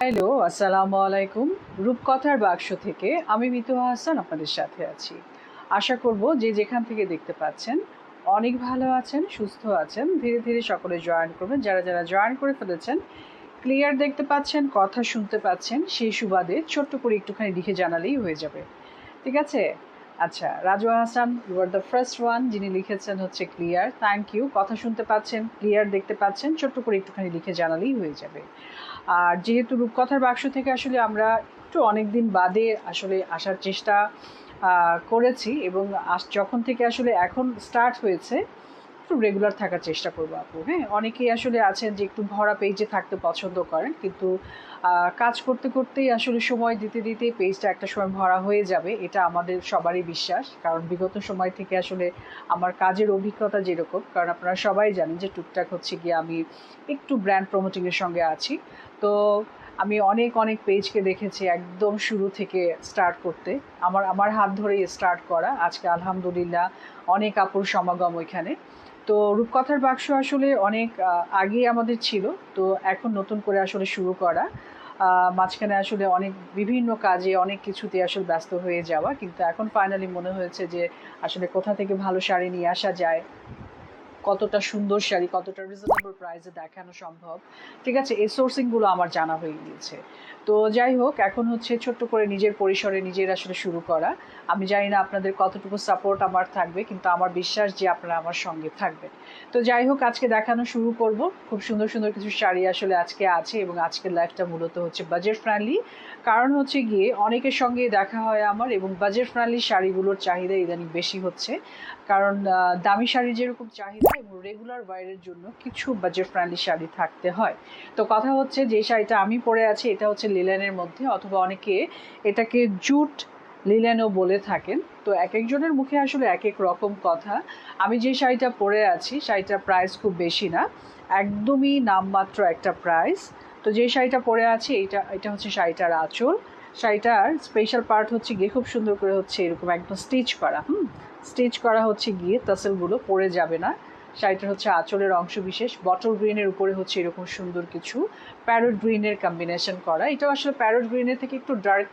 Hello, আসসালামু আলাইকুম। রূপকথার বাক্স থেকে আমি মিতু হাসান আপনাদের সাথে আছি। আশা করব যে যেখান থেকে দেখতে পাচ্ছেন, অনেক ভালো আছেন, সুস্থ আছেন, ধীরে ধীরে সকলে জয়েন করবেন। যারা যারা জয়েন করে ফেলেছেন, ক্লিয়ার দেখতে পাচ্ছেন, কথা শুনতে পাচ্ছেন, সেই সুবাদে ছোট্ট করে একটুখানি লিখে জানালেই হয়ে যাবে। ঠিক আছে? আচ্ছা Raju Hasan you are the first one যিনি লিখেছেন হচ্ছে ক্লিয়ার থ্যাংক ইউ কথা শুনতে পাচ্ছেন ক্লিয়ার দেখতে পাচ্ছেন। ছোট্ট করে একটুখানি লিখে জানালেই হয়ে যাবে। আর যেহেতু রূপকথার বাক্স থেকে আসলে আমরা একটু অনেক দিন বাদে আসলে আসার চেষ্টা করেছি এবং যখন থেকে আসলে এখন স্টার্ট হয়েছে একটু রেগুলার থাকার চেষ্টা করব আপু হ্যাঁ? অনেকেই আসলে আছেন যে একটু ভরা পেজে থাকতে পছন্দ করেন, কিন্তু কাজ করতে করতেই আসলে সময় দিতে দিতে পেজটা একটা সময় ভরা হয়ে যাবে, এটা আমাদের সবারই বিশ্বাস। কারণ বিগত সময় থেকে আসলে আমার কাজের অভিজ্ঞতা যেরকম, কারণ আপনারা সবাই জানেন যে টুকটাক হচ্ছে গিয়ে আমি একটু ব্র্যান্ড প্রমোটিংয়ের সঙ্গে আছি। তো আমি অনেক অনেক পেজকে দেখেছি একদম শুরু থেকে স্টার্ট করতে। আমার আমার হাত ধরেই স্টার্ট করা। আজকে আলহামদুলিল্লাহ অনেক আপুর সমাগম ওইখানে। তো রূপকথার বাক্স আসলে অনেক আগেই আমাদের ছিল। তো এখন নতুন করে আসলে শুরু করা। মাঝখানে আসলে অনেক বিভিন্ন কাজে, অনেক কিছুতে আসলে ব্যস্ত হয়ে যাওয়া। কিন্তু এখন ফাইনালি মনে হয়েছে যে আসলে কোথা থেকে ভালো শাড়ি নিয়ে আসা যায়। কতটা সুন্দর শাড়ি, কতটা রিজনেবল প্রাইসে দেখানো সম্ভব, ঠিক আছে? এই সোর্সিংগুলো আমার জানা হয়ে গিয়েছে। তো যাই হোক, এখন হচ্ছে ছোট্ট করে নিজের পরিসরে নিজের আসলে শুরু করা। আমি জানি না আপনাদের কতটুকু সাপোর্ট আমার থাকবে, কিন্তু আমার বিশ্বাস যে আপনারা আমার সঙ্গে থাকবেন। তো যাই হোক, আজকে দেখানো শুরু করব। খুব সুন্দর সুন্দর কিছু শাড়ি আসলে আজকে আছে এবং আজকের লাইফটা মূলত হচ্ছে বাজেট ফ্রেন্ডলি কারণ হচ্ছে গিয়ে অনেকের সঙ্গে দেখা হয় আমার এবং বাজেট ফ্রেন্ডলি শাড়িগুলোর চাহিদা ইদানিং বেশি হচ্ছে। কারণ দামি শাড়ি যেরকম চাহিদা এবং রেগুলার ওয়ারের জন্য কিছু বাজেট ফ্রেন্ডলি শাড়ি থাকতে হয়। তো কথা হচ্ছে যে শাড়িটা আমি পরে আছি, এটা হচ্ছে লিলেনের মধ্যে, অথবা অনেকে এটাকে জুট লিলেনও বলে থাকেন। তো এক একজনের মুখে আসলে এক এক রকম কথা। আমি যে শাড়িটা পরে আছি, শাড়িটার প্রাইস খুব বেশি না, একদমই নামমাত্র একটা প্রাইস তো যে শাড়িটা পরে আছি এটা এটা হচ্ছে শাড়িটার আঁচল। শাড়িটার স্পেশাল পার্ট হচ্ছে গিয়ে খুব সুন্দর করে হচ্ছে এরকম একদম স্টিচ করা, হুম? স্টিচ করা হচ্ছে গিয়ে, তাসেলগুলো পরে যাবে না। শাড়িটার হচ্ছে আঁচলের অংশ বিশেষ। বটল গ্রিনের উপরে হচ্ছে এরকম সুন্দর কিছু প্যারোট গ্রিনের কম্বিনেশন করা। এটাও আসলে প্যারোট গ্রিনের থেকে একটু ডার্ক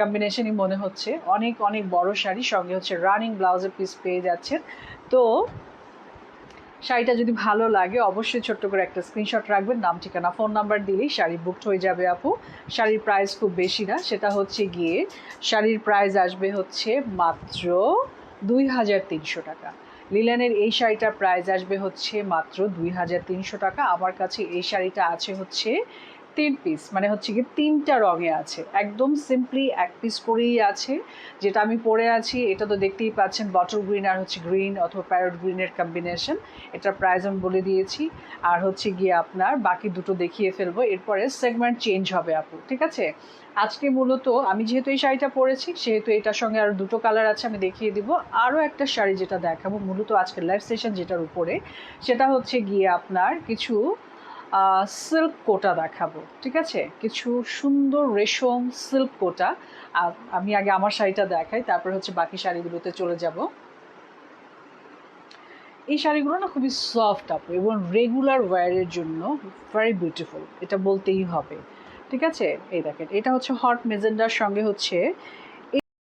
কম্বিনেশনই মনে হচ্ছে। অনেক অনেক বড় শাড়ি, সঙ্গে হচ্ছে রানিং ব্লাউজের পিস পেয়ে যাচ্ছেন। তো শাড়িটা যদি ভালো লাগে, অবশ্যই ছোট্ট করে একটা স্ক্রিনশট রাখবেন। নাম, ঠিকানা ফোন নাম্বার দিলেই শাড়ি বুকড হয়ে যাবে আপু। শাড়ির প্রাইস খুব বেশি না, সেটা হচ্ছে গিয়ে শাড়ির প্রাইস আসবে হচ্ছে মাত্র দুই হাজার তিনশো টাকা। লিলেনের এই শাড়িটা প্রাইস আসবে হচ্ছে মাত্র দুই হাজার তিনশো টাকা। আমার কাছে এই শাড়িটা আছে হচ্ছে তিন পিস মানে হচ্ছে কি তিনটা রঙে আছে। একদম সিম্পলি এক পিস করেই আছে। যেটা আমি পরে আছি, এটা তো দেখতেই পাচ্ছেন বটল গ্রিন আর হচ্ছে গ্রিন অথবা প্যারট গ্রিনের কম্বিনেশন এটার প্রাইস আমি বলে দিয়েছি। আর হচ্ছে গিয়ে আপনার বাকি দুটো দেখিয়ে ফেলব। এরপরে সেগমেন্ট চেঞ্জ হবে আপু, ঠিক আছে? আজকে মূলত আমি যেহেতু এই শাড়িটা পরেছি, সেহেতু এটার সঙ্গে আরও দুটো কালার আছে, আমি দেখিয়ে দিব। আরও একটা শাড়ি যেটা দেখাবো মূলত আজকের লাইভ সেশন যেটার উপরে, সেটা হচ্ছে গিয়ে আপনার কিছু সিল্ক কোটা দেখাবো, ঠিক আছে? কিছু সুন্দর রেশম সিল্ক কোটা। আর আমি আগে আমার শাড়িটা দেখাই, তারপর হচ্ছে বাকি শাড়িগুলোতে চলে যাব। এই শাড়িগুলো না খুবই সফট আপ, এবং রেগুলার ওয়্যারের জন্য ভেরি বিউটিফুল এটা বলতেই হবে, ঠিক আছে? এই দেখেন, এটা হচ্ছে হট মেজেন্ডার সঙ্গে হচ্ছে